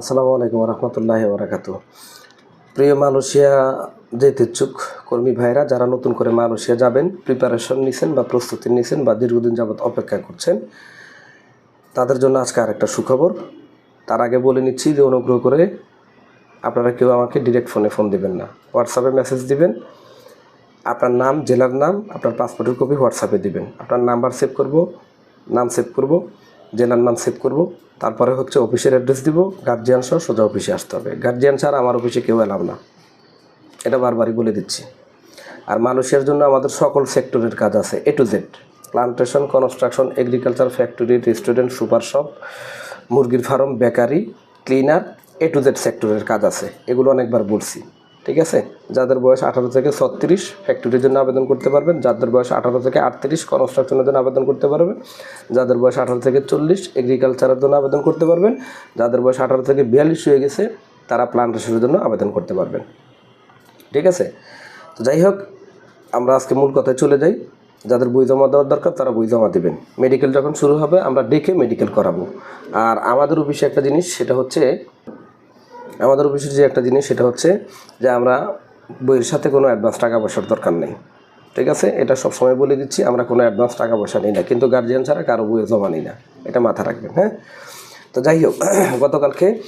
আসসালামু আলাইকুম রহমতুল্লাহ বরাকাতু প্রিয় মালয়েশিয়া যেতে ইচ্ছুক কর্মী ভাইরা, যারা নতুন করে মালয়েশিয়া যাবেন প্রিপারেশন নিছেন বা প্রস্তুতি নিছেন বা দীর্ঘদিন যাবত অপেক্ষা করছেন, তাদের জন্য আজকে আরেকটা সুখবর। তার আগে বলে নিচ্ছি যে অনুগ্রহ করে আপনারা কেউ আমাকে ডিরেক্ট ফোনে ফোন দিবেন না। হোয়াটসঅ্যাপে মেসেজ দিবেন, আপনার নাম, জেলার নাম, আপনার পাসপোর্টের কপি হোয়াটসঅ্যাপে দিবেন। আপনার নাম্বার সেভ করব, নাম সেভ করব। জেলার নাম সেভ করব। তারপরে হচ্ছে অফিসের অ্যাড্রেস দিব। গার্জিয়ান সহ সোজা অফিসে আসতে হবে। গার্জিয়ান ছাড়া আমার অফিসে কেউ এলাম না। এটা বারবারই বলে দিচ্ছি। আর মালয়েশিয়ার জন্য আমাদের সকল সেক্টরের কাজ আছে A to Z plantation construction agriculture factory restaurant super shop মুরগির farm bakery cleaner A to Z সেক্টরের কাজ আছে। এগুলো অনেকবার বলছি। ঠিক আছে? যাদের বয়স আঠারো থেকে ছত্রিশ ফ্যাক্টরির জন্য আবেদন করতে পারবেন। যাদের বয়স আঠারো থেকে আটত্রিশ কনস্ট্রাকশনের জন্য আবেদন করতে পারবেন। যাদের বয়স আঠারো থেকে চল্লিশ এগ্রিকালচারের জন্য আবেদন করতে পারবেন। যাদের বয়স আঠারো থেকে বিয়াল্লিশ হয়ে গেছে, তারা প্লান্টেশনের জন্য আবেদন করতে পারবেন। ঠিক আছে? তো যাই হোক, আমরা আজকে মূল কথায় চলে যাই। যাদের বই জমা দেওয়ার দরকার, তারা বই জমা দেবেন। মেডিকেল যখন শুরু হবে, আমরা ডেকে মেডিকেল করাবো। আর আমাদের অফিসে একটা জিনিস, সেটা হচ্ছে আমাদের অফিসের যে একটা জিনিস, সেটা হচ্ছে যে আমরা বইয়ের সাথে কোনো অ্যাডভান্স টাকা পয়সার দরকার নেই। ঠিক আছে? এটা সব সময় বলে দিচ্ছি, আমরা কোনো অ্যাডভান্স টাকা পয়সা নিই না। কিন্তু গার্জিয়ান ছাড়া কারও বইয়ে জমা নিই না। এটা মাথা রাখবেন হ্যাঁ? তো যাই হোক, গতকালকে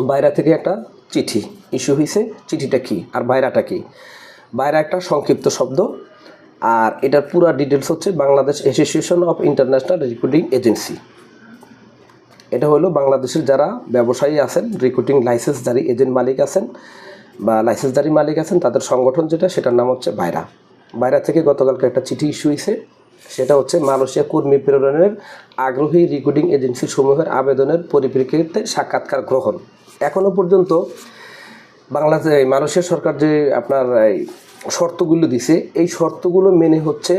বাইরা থেকে একটা চিঠি ইস্যু হয়েছে চিঠিটা কি? আর বাইরাটা কি? বাইরা একটা সংক্ষিপ্ত শব্দ। আর এটার পুরো ডিটেলস হচ্ছে Bangladesh association of international recruiting agency এটা হলো বাংলাদেশের যারা ব্যবসায়ী আছেন রিক্রুটিং লাইসেন্সধারী এজেন্ট মালিক আছেন বা লাইসেন্সধারী মালিক আছেন, তাদের সংগঠন যেটা, সেটার নাম হচ্ছে বাইরা। বাইরা থেকে গতকালকে একটা চিঠি ইস্যু হয়েছে। সেটা হচ্ছে মালয়েশিয়া কর্মী প্রেরণের আগ্রহী রিক্রুটিং এজেন্সি সমূহের আবেদনের পরিপ্রেক্ষিতে সাক্ষাৎকার গ্রহণ। এখনও পর্যন্ত বাংলাদেশ মালয়েশিয়া সরকার যে আপনার শর্তগুলো দিছে, এই শর্তগুলো মেনে হচ্ছে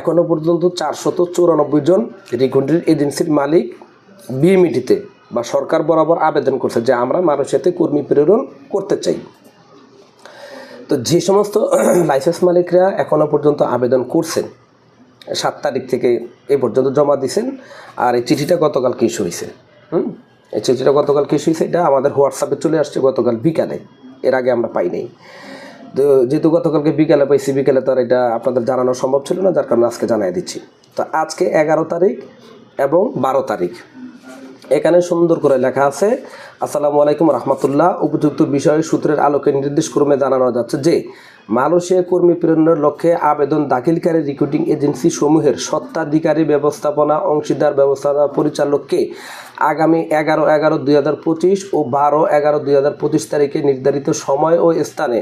এখনও পর্যন্ত চারশত চৌরানব্বই জন রিক্রুটিং এজেন্সির মালিক বিএমইটিতে বা সরকার বরাবর আবেদন করছে যে আমরা মালয়েশিয়াতে কর্মী প্রেরণ করতে চাই। তো যে সমস্ত লাইসেন্স মালিকরা এখনও পর্যন্ত আবেদন করছেন, সাত তারিখ থেকে এ পর্যন্ত জমা দিয়েছেন আর এই চিঠিটা গতকাল ইস্যু হয়েছে হুম? এই চিঠিটা গতকাল ইস্যু হয়েছে এটা আমাদের হোয়াটসঅ্যাপে চলে আসছে গতকাল বিকালে, এর আগে আমরা পাই নাই। তো যেহেতু গতকালকে বিকালে পাইছি, বিকালে তো আর এটা আপনাদের জানানো সম্ভব ছিল না, যার কারণে আজকে জানাই দিচ্ছি। তো আজকে এগারো তারিখ এবং বারো তারিখ। এখানে সুন্দর করে লেখা আছে, আসসালামু আলাইকুম রহমতুল্লাহ। উপযুক্ত বিষয় সূত্রের আলোকে নির্দেশ ক্রমে জানানো যাচ্ছে যে, মালয়েশিয়া কর্মী প্রেরণের লক্ষ্যে আবেদন দাখিলকারী রিক্রুটিং এজেন্সি সমূহের সত্ত্বাধিকারী ব্যবস্থাপনা অংশীদার ব্যবস্থাপনা পরিচালককে আগামী এগারো এগারো দুই ও বারো এগারো দুই তারিখে নির্ধারিত সময় ও স্থানে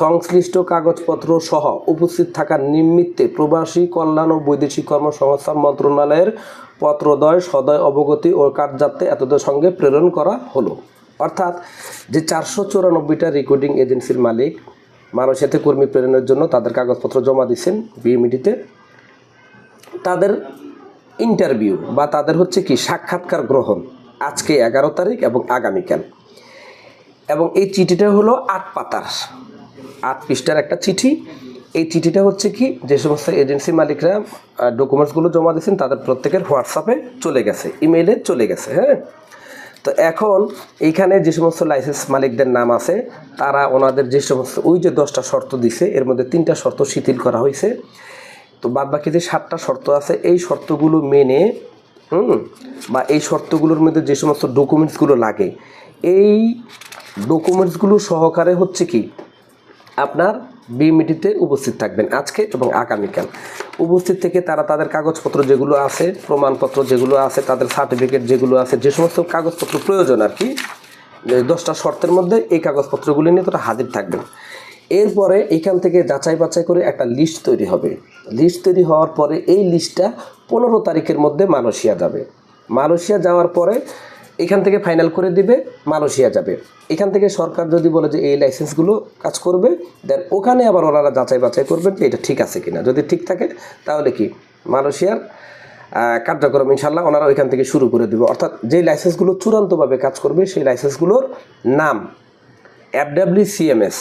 সংশ্লিষ্ট কাগজপত্র সহ উপস্থিত থাকার নিমিত্তে প্রবাসী কল্যাণ ও বৈদেশিক কর্মসংস্থান মন্ত্রণালয়ের পত্রদয়, সদয় অবগতি ও কার্যার্থে এতদের সঙ্গে প্রেরণ করা হলো। অর্থাৎ যে চারশো চুরানব্বইটা রেকর্ডিং এজেন্সির মালিক মালয়েশিয়াতে কর্মী প্রেরণের জন্য তাদের কাগজপত্র জমা দিচ্ছেন বিএমইডিতে। তাদের ইন্টারভিউ বা তাদের হচ্ছে কি সাক্ষাৎকার গ্রহণ আজকে এগারো তারিখ এবং আগামীকাল। এবং এই চিঠিটা হলো আট পাতার। আট পৃষ্ঠার একটা চিঠি। এই চিঠিটা হচ্ছে কি, যে সমস্ত এজেন্সি মালিকরা ডকুমেন্টসগুলো জমা দিয়েছেন, তাদের প্রত্যেকের হোয়াটসঅ্যাপে চলে গেছে, ইমেইলে চলে গেছে হ্যাঁ? তো এখন এইখানে যে সমস্ত লাইসেন্স মালিকদের নাম আছে, তারা ওনাদের যে সমস্ত, ওই যে দশটা শর্ত দিছে, এর মধ্যে তিনটা শর্ত শিথিল করা হয়েছে। তো বাদ বাকি যে সাতটা শর্ত আছে, এই শর্তগুলো মেনে, হুম, বা এই শর্তগুলোর মধ্যে যে সমস্ত ডকুমেন্টসগুলো লাগে, এই ডকুমেন্টসগুলো সহকারে হচ্ছে কি, আপনার বিমিটিতে উপস্থিত থাকবেন আজকে এবং আগামীকাল। উপস্থিত থেকে তারা তাদের কাগজপত্র যেগুলো আছে, প্রমাণপত্র যেগুলো আছে, তাদের সার্টিফিকেট যেগুলো আছে, যে সমস্ত কাগজপত্র প্রয়োজন আর কি দশটা শর্তের মধ্যে এই কাগজপত্রগুলি নিয়ে তারা হাজির থাকবেন। এরপরে এখান থেকে যাচাই বাছাই করে একটা লিস্ট তৈরি হবে। লিস্ট তৈরি হওয়ার পরে এই লিস্টটা পনেরো তারিখের মধ্যে মালয়েশিয়া যাবে। মালয়েশিয়া যাওয়ার পরে এখান থেকে ফাইনাল করে দিবে, মালয়েশিয়া যাবে। এখান থেকে সরকার যদি বলে যে এই লাইসেন্সগুলো কাজ করবে দেন ওখানে আবার ওনারা যাচাই বাছাই করবেন যে এটা ঠিক আছে কিনা। যদি ঠিক থাকে, তাহলে কি? মালয়েশিয়ার কার্যক্রম ইনশাল্লাহ ওনারা ওইখান থেকে শুরু করে দেবে। অর্থাৎ যে লাইসেন্সগুলো চূড়ান্তভাবে কাজ করবে, সেই লাইসেন্সগুলোর নাম এফডাব্লিউ সিএমএস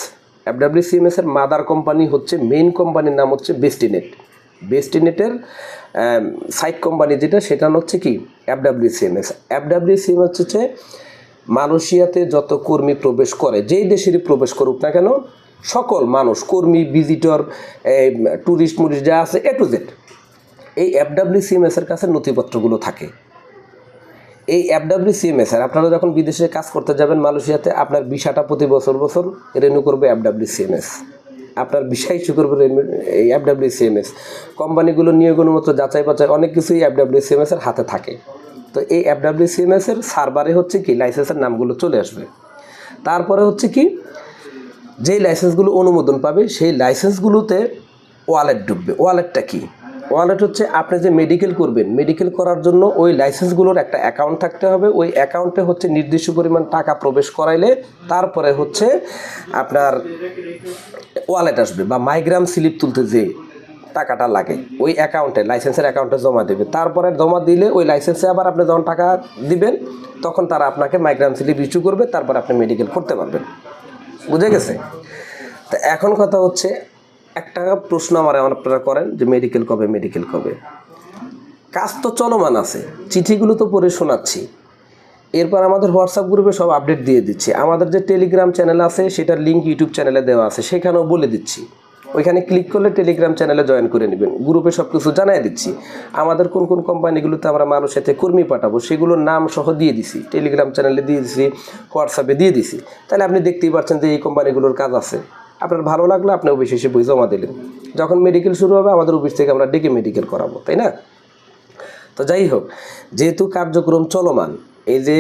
এফডাব্লিউ সিএমএস এর মাদার কোম্পানি হচ্ছে মেইন কোম্পানির নাম হচ্ছে বেস্টিনেট বেস্টিনেটের সাইট কোম্পানি যেটা, সেটা হচ্ছে কি? এফডাব্লিউ সিএমএস এফডাব্লিউ সিএমএস হচ্ছে মালয়েশিয়াতে যত কর্মী প্রবেশ করে, যেই দেশেরই প্রবেশ করুক না কেন, সকল মানুষ, কর্মী ভিজিটর ট্যুরিস্ট মুরিস্ট যা আছে এ টু জেড এই এর কাছে নথিপত্রগুলো থাকে। এই এর, আপনারা যখন বিদেশে কাজ করতে যাবেন মালয়েশিয়াতে, আপনার ভিসাটা প্রতি বছর বছর রেনিউ করবে এফডাব্লিউ সিএমএস আপনার বিষয় করবে এফডাব্লিউ এই এম সিএমএস কোম্পানিগুলো নিয়োগ মতো যাচাই বাছাই অনেক কিছুই এফডাব্লিউ সিএমএস এর হাতে থাকে। তো এই এফডাব্লিউ এম এসের সার্ভারে হচ্ছে কি লাইসেন্সের নামগুলো চলে আসবে। তারপরে হচ্ছে কি, যেই লাইসেন্সগুলো অনুমোদন পাবে, সেই লাইসেন্সগুলোতে ওয়ালেট ডুববে ওয়ালেটটা কি? ওয়ালেট হচ্ছে আপনি যে মেডিকেল করবেন মেডিকেল করার জন্য ওই লাইসেন্সগুলোর একটা অ্যাকাউন্ট থাকতে হবে। ওই অ্যাকাউন্টে হচ্ছে নির্দিষ্ট পরিমাণ টাকা প্রবেশ করাইলে তারপরে হচ্ছে আপনার ওয়ালেট আসবে বা মাইগ্রাম স্লিপ তুলতে যে টাকাটা লাগে, ওই অ্যাকাউন্টে লাইসেন্সের অ্যাকাউন্টে জমা দেবে। তারপরে জমা দিলে ওই লাইসেন্সে আবার আপনি যখন টাকা দিবেন, তখন তারা আপনাকে মাইগ্রাম স্লিপ ইস্যু করবে, তারপর আপনি মেডিকেল করতে পারবেন। বুঝে গেছে? তা এখন কথা হচ্ছে একটা প্রশ্ন আমার আপনারা করেন যে মেডিকেল কবে মেডিকেল কবে? কাজ তো চলমান আছে, চিঠিগুলো তো পড়ে শোনাচ্ছি। এরপর আমাদের হোয়াটসঅ্যাপ গ্রুপে সব আপডেট দিয়ে দিচ্ছি। আমাদের যে টেলিগ্রাম চ্যানেল আছে, সেটার লিঙ্ক ইউটিউব চ্যানেলে দেওয়া আছে, সেখানেও বলে দিচ্ছি। ওইখানে ক্লিক করলে টেলিগ্রাম চ্যানেলে জয়েন করে নেবেন। গ্রুপে সব কিছু জানাই দিচ্ছি। আমাদের কোন কোন কোম্পানিগুলোতে আমরা মানুষের সাথে কর্মী পাঠাবো, সেগুলোর নাম সহ দিয়ে দিছি। টেলিগ্রাম চ্যানেলে দিয়ে দিছি হোয়াটসঅ্যাপে দিয়ে দিছি। তাহলে আপনি দেখতেই পাচ্ছেন যে এই কোম্পানিগুলোর কাজ আছে। আপনার ভালো লাগলে আপনি অফিসে এসে বই জমা দিলেন। যখন মেডিকেল শুরু হবে, আমাদের অফিস থেকে আমরা ডেকে মেডিকেল করাবো, তাই না? তো যাই হোক, যেহেতু কার্যক্রম চলমান, এই যে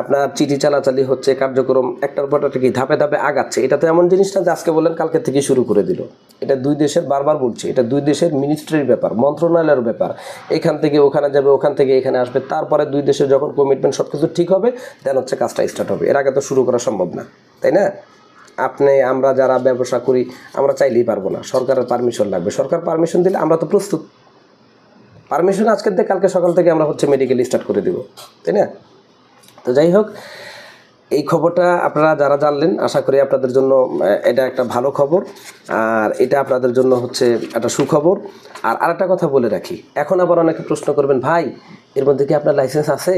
আপনার চিঠি চালাচালি হচ্ছে, কার্যক্রম একটার পর একটা কি ধাপে ধাপে আগাচ্ছে, এটা তো এমন জিনিস না যে আজকে বললেন কালকে থেকে শুরু করে দিল। এটা দুই দেশের বারবার বলছি, এটা দুই দেশের মিনিস্ট্রির ব্যাপার, মন্ত্রণালয়ের ব্যাপার। এখান থেকে ওখানে যাবে, ওখান থেকে এখানে আসবে, তারপরে দুই দেশের যখন কমিটমেন্ট সব কিছু ঠিক হবে দেন হচ্ছে কাজটা স্টার্ট হবে। এর আগে তো শুরু করা সম্ভব না, তাই না? আপনি, আমরা যারা ব্যবসা করি, আমরা চাইলেই পারব না। সরকারের পারমিশন লাগবে। সরকার পারমিশন দিলে আমরা তো প্রস্তুত। পারমিশন আজকের থেকে, কালকে সকাল থেকে আমরা হচ্ছে মেডিকেল স্টার্ট করে দেব। তাই না? তো যাই হোক, এই খবরটা আপনারা যারা জানলেন, আশা করি আপনাদের জন্য এটা একটা ভালো খবর। আর এটা আপনাদের জন্য হচ্ছে একটা সুখবর। আর আরেকটা কথা বলে রাখি। এখন আবার অনেকে প্রশ্ন করবেন, ভাই, এর মধ্যে কি আপনার লাইসেন্স আছে?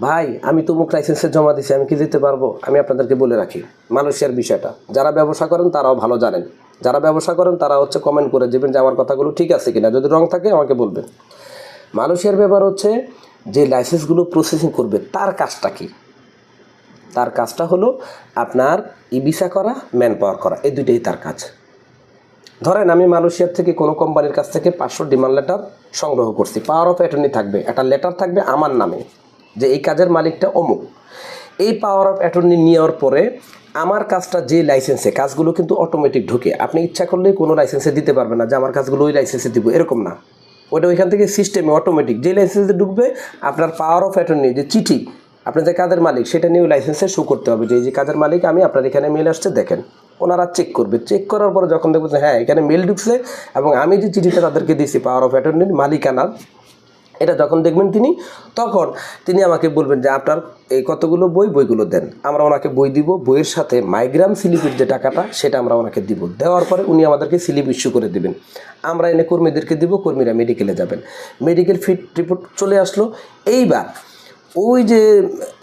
ভাই, আমি তো মুখ লাইসেন্সে জমা দিছি, আমি কি দিতে পারব? আমি আপনাদেরকে বলে রাখি মালয়েশিয়ার বিষয়টা। যারা ব্যবসা করেন, তারাও ভালো জানেন। যারা ব্যবসা করেন, তারা হচ্ছে কমেন্ট করে দেবেন যে আমার কথাগুলো ঠিক আছে কিনা। যদি রং থাকে, আমাকে বলবেন। মালয়েশিয়ার ব্যাপার হচ্ছে, যে লাইসেন্সগুলো প্রসেসিং করবে, তার কাজটা কি? তার কাজটা হলো আপনার ইবিসা করা ম্যান পাওয়ার করা, এই দুইটাই তার কাজ। ধরেন, আমি মালয়েশিয়ার থেকে কোনো কোম্পানির কাছ থেকে পাঁচশো ডিমান্ড লেটার সংগ্রহ করছি। পাওয়ার অফ অ্যাটর্নি থাকবে, একটা লেটার থাকবে আমার নামে। যে এই কাজের মালিকটা অমুক। এই পাওয়ার অফ অ্যাটর্নি নেওয়ার পরে আমার কাজটা যে লাইসেন্সে কাজগুলো কিন্তু অটোমেটিক ঢুকে। আপনি ইচ্ছা করলে কোনো লাইসেন্সে দিতে পারবেন না যে আমার কাজগুলো ওই লাইসেন্সে দিব, এরকম না। ওটা ওইখান থেকে সিস্টেমে অটোমেটিক যে লাইসেন্সে ঢুকবে, আপনার পাওয়ার অফ অ্যাটর্নি যে চিঠি, আপনি যে কাজের মালিক, সেটা নিয়ে লাইসেন্সে শো করতে হবে যে, এই যে কাজের মালিক, আমি আপনার এখানে মেল আসছে, দেখেন। ওনারা চেক করবে। চেক করার পরে যখন দেখবে যে হ্যাঁ এখানে মেল ঢুকছে এবং আমি যে চিঠিটা তাদেরকে দিয়েছি পাওয়ার অফ অ্যাটর্নির মালিকানার এটা যখন দেখবেন তিনি, তখন তিনি আমাকে বলবেন যে, আপনার এই কতগুলো বই, বইগুলো দেন। আমরা ওনাকে বই দিব, বইয়ের সাথে মাইগ্রাম স্লিপের যে টাকাটা, সেটা আমরা ওনাকে দিব। দেওয়ার পরে উনি আমাদেরকে স্লিপ ইস্যু করে দেবেন। আমরা এনে কর্মীদেরকে দিব, কর্মীরা মেডিকেলে যাবেন। মেডিকেল ফিট রিপোর্ট চলে আসলো। এইবার ওই যে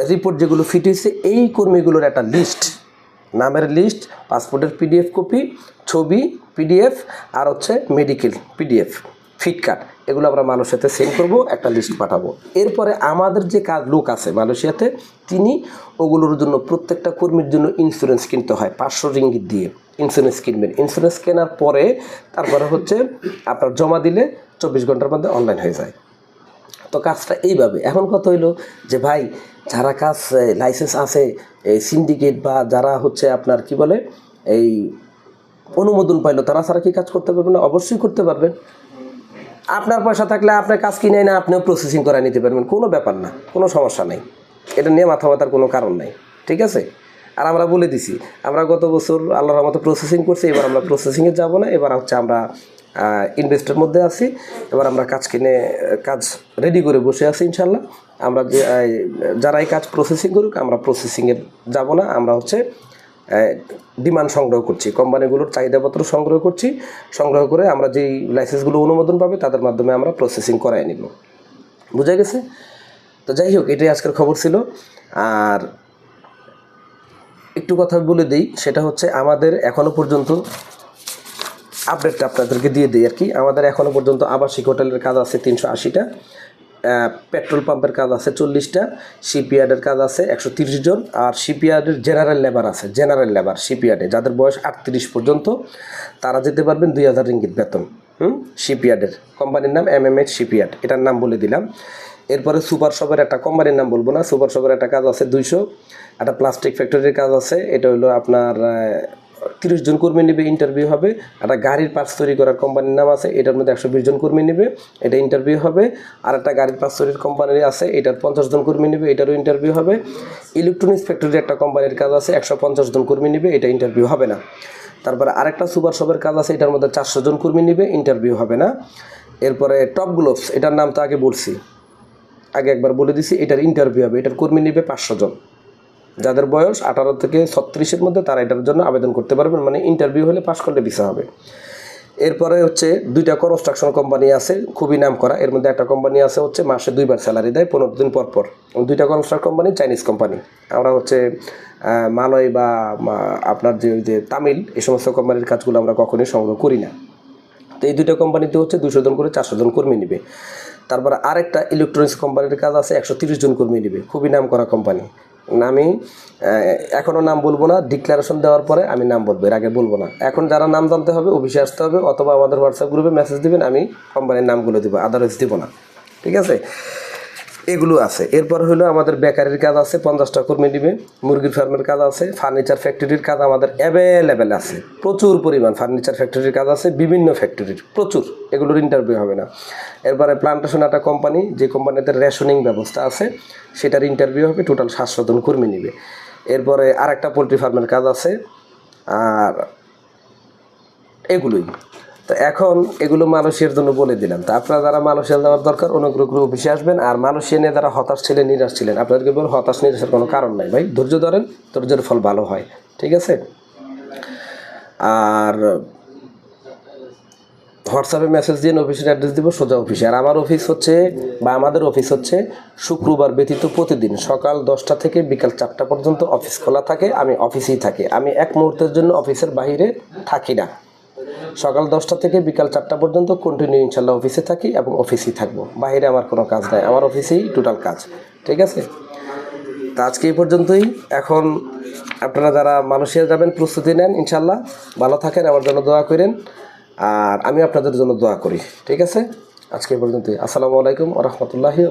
রিপোর্ট যেগুলো ফিট হয়েছে, এই কর্মীগুলোর একটা লিস্ট নামের লিস্ট পাসপোর্টের পিডিএফ কপি ছবি পিডিএফ আর হচ্ছে মেডিকেল পিডিএফ ফিট কার্ড এগুলো আমরা মালয়েশিয়াতে সেন্ড করব, একটা লিস্ট পাঠাবো। এরপরে আমাদের যে কাজ, লোক আছে মালয়েশিয়াতে, তিনি ওগুলোর জন্য প্রত্যেকটা কর্মীর জন্য ইন্স্যুরেন্স কিনতে হয়, পাঁচশো রিঙ্গিত দিয়ে ইন্স্যুরেন্স কিনবেন। ইন্স্যুরেন্স কেনার পরে তারপরে হচ্ছে আপনার জমা দিলে চব্বিশ ঘণ্টার মধ্যে অনলাইন হয়ে যায়। তো কাজটা এইভাবে। এখন কথা হইল যে ভাই, যারা কাজ লাইসেন্স আছে, এই সিন্ডিকেট বা যারা হচ্ছে আপনার কি বলে, এই অনুমোদন পাইলো, তারা ছাড়া কি কাজ করতে পারবেন না? অবশ্যই করতে পারবেন। আপনার পয়সা থাকলে আপনার কাজ কিনে না আপনিও প্রসেসিং করে নিতে পারবেন, কোনো ব্যাপার না, কোনো সমস্যা নেই। এটা নিয়ে মাথা মাথার কোনো কারণ নাই, ঠিক আছে? আর আমরা বলে দিছি, আমরা গত বছর আল্লাহর মতো প্রসেসিং করছি, এবার আমরা প্রসেসিংয়ে যাব না, এবার হচ্ছে আমরা ইনভেস্টের মধ্যে আছি, এবার আমরা কাজ কিনে কাজ রেডি করে বসে আছি ইনশাল্লাহ আমরা যে যারাই কাজ প্রসেসিং করুক, আমরা প্রসেসিংয়ে যাব না, আমরা হচ্ছে ডিমান্ড সংগ্রহ করছি। কোম্পানিগুলোর চাহিদাপত্র সংগ্রহ করছি। সংগ্রহ করে আমরা যেই লাইসেন্সগুলো অনুমোদন পাবে, তাদের মাধ্যমে আমরা প্রসেসিং করাই নিব। বুঝা গেছে? তো যাই হোক, এটাই আজকের খবর ছিল। আর একটু কথা বলে দিই, সেটা হচ্ছে আমাদের এখনও পর্যন্ত আপডেটটা আপনাদেরকে দিয়ে দিই আর কি। আমাদের এখনও পর্যন্ত আবাসিক হোটেলের কাজ আছে তিনশো আশিটা। পেট্রোল পাম্পের কাজ আছে চল্লিশটা, শিপইয়ার্ডের কাজ আছে একশো জন, আর শিপইয়ার্ডের জেনারেল লেবার আছে, জেনারেল লেবার শিপইয়ার্ডে। যাদের বয়স আটত্রিশ পর্যন্ত, তারা যেতে পারবেন দুই হাজার রিঙ্গিত বেতন, হুম? শিপইয়ার্ডের। কোম্পানির নাম এম এম এইচ শিপইয়ার্ড এটার নাম বলে দিলাম। এরপরে সুপার শপের একটা কোম্পানির নাম বলব না, সুপার শপের একটা কাজ আছে দুইশো, একটা প্লাস্টিক ফ্যাক্টরির কাজ আছে, এটা হলো আপনার তিরিশ জন কর্মী নেবে ইন্টারভিউ হবে। একটা গাড়ির পার্টস তৈরি করার কোম্পানির নাম আছে, এটার মধ্যে একশো বিশ জন কর্মী নেবে, এটা ইন্টারভিউ হবে। আর একটা গাড়ির পার্টস তৈরির কোম্পানির আছে, এটার পঞ্চাশ জন কর্মী নেবে, এটারও ইন্টারভিউ হবে। ইলেকট্রনিক্স ফ্যাক্টরির একটা কোম্পানির কাজ আছে, একশো পঞ্চাশ জন কর্মী নেবে, এটা ইন্টারভিউ হবে না। তারপরে আরেকটা সুপার শপের কাজ আছে, এটার মধ্যে চারশো জন কর্মী নেবে ইন্টারভিউ হবে না। এরপরে টপ গ্লোভস এটার নাম তো আগে বলছি, আগে একবার বলে দিছি, এটার ইন্টারভিউ হবে, এটার কর্মী নেবে পাঁচশো জন। যাদের বয়স আঠারো থেকে ছত্রিশের মধ্যে তারা এটার জন্য আবেদন করতে পারবেন মানে ইন্টারভিউ হলে পাশ করলে ভিসা হবে। এরপরে হচ্ছে দুইটা কনস্ট্রাকশন কোম্পানি আছে, খুবই নাম করা এর মধ্যে একটা কোম্পানি আছে হচ্ছে মাসে দুইবার স্যালারি দেয়, পনেরো দিন পর পর। দুইটা কনস্ট্রাকশন কোম্পানি চাইনিজ কোম্পানি আমরা হচ্ছে মালয় বা আপনার যে যে তামিল, এই সমস্ত কোম্পানির কাজগুলো আমরা কখনোই সংগ্রহ করি না। তো এই দুইটা কোম্পানিতে হচ্ছে দুশো জন করে চারশো জন কর্মী নেবে। তারপর আরেকটা ইলেকট্রনিক্স কোম্পানির কাজ আছে, একশো তিরিশ জন কর্মী নেবে। খুবই নাম করা কোম্পানি আমি এখনও নাম বলব না ডিক্লারেশন দেওয়ার পরে আমি নাম বলব, এর আগে বলব না। এখন যারা নাম জানতে হবে, অফিসে আসতে হবে, অথবা আমাদের হোয়াটসঅ্যাপ গ্রুপে মেসেজ দিবেন, আমি কোম্পানির নামগুলো দেবো আদারওয়াইজ দেবো না। ঠিক আছে? এগুলো আছে। এরপর হলো আমাদের বেকারির কাজ আছে, পঞ্চাশটা কর্মী নিবে মুরগির ফার্মের কাজ আছে, ফার্নিচার ফ্যাক্টরির কাজ আমাদের অ্যাভেলেবেল আছে। প্রচুর পরিমাণ ফার্নিচার ফ্যাক্টরির কাজ আছে, বিভিন্ন ফ্যাক্টরির, প্রচুর। এগুলোর ইন্টারভিউ হবে না। এরপরে প্লান্টেশন একটা কোম্পানি যে কোম্পানিতে রেশনিং ব্যবস্থা আছে, সেটার ইন্টারভিউ হবে টোটাল সাতশো জন কর্মী নিবে। এরপরে আরেকটা পোলট্রি ফার্মের কাজ আছে, আর এগুলোই। তো এখন এগুলো মানুষের জন্য বলে দিলাম। তো আপনারা যারা মানুষের যাওয়ার দরকার, অনুগ্রহ করে অফিসে আসবেন। আর মানুষের নিয়ে যারা হতাশ ছিলেন, নিরাশ ছিলেন, আপনাদেরকে বলুন হতাশ, নিরাশের কোনো কারণ নাই ভাই। ধৈর্য ধরেন, ধৈর্যের ফল ভালো হয়। ঠিক আছে? আর হোয়াটসঅ্যাপে মেসেজ দিয়ে অফিসের অ্যাড্রেস দিব, সোজা অফিসে। আর আমার অফিস হচ্ছে, বা আমাদের অফিস হচ্ছে শুক্রবার ব্যতীত প্রতিদিন সকাল দশটা থেকে বিকাল চারটা পর্যন্ত অফিস খোলা থাকে। আমি অফিসেই থাকি। আমি এক মুহূর্তের জন্য অফিসের বাইরে থাকি না। সকাল দশটা থেকে বিকাল চারটা পর্যন্ত কন্টিনিউ ইনশাল্লাহ অফিসে থাকি এবং অফিসেই থাকব। বাইরে আমার কোনো কাজ নাই, আমার অফিসেই টোটাল কাজ, ঠিক আছে? তা আজকে এই পর্যন্তই। এখন আপনারা যারা মালয়েশিয়া যাবেন, প্রস্তুতি নেন ইনশাল্লাহ। ভালো থাকেন, আমার জন্য দোয়া করেন। আর আমি আপনাদের জন্য দোয়া করি, ঠিক আছে? আজকে পর্যন্তই। আসসালামু আলাইকুম রহমতুল্লাহি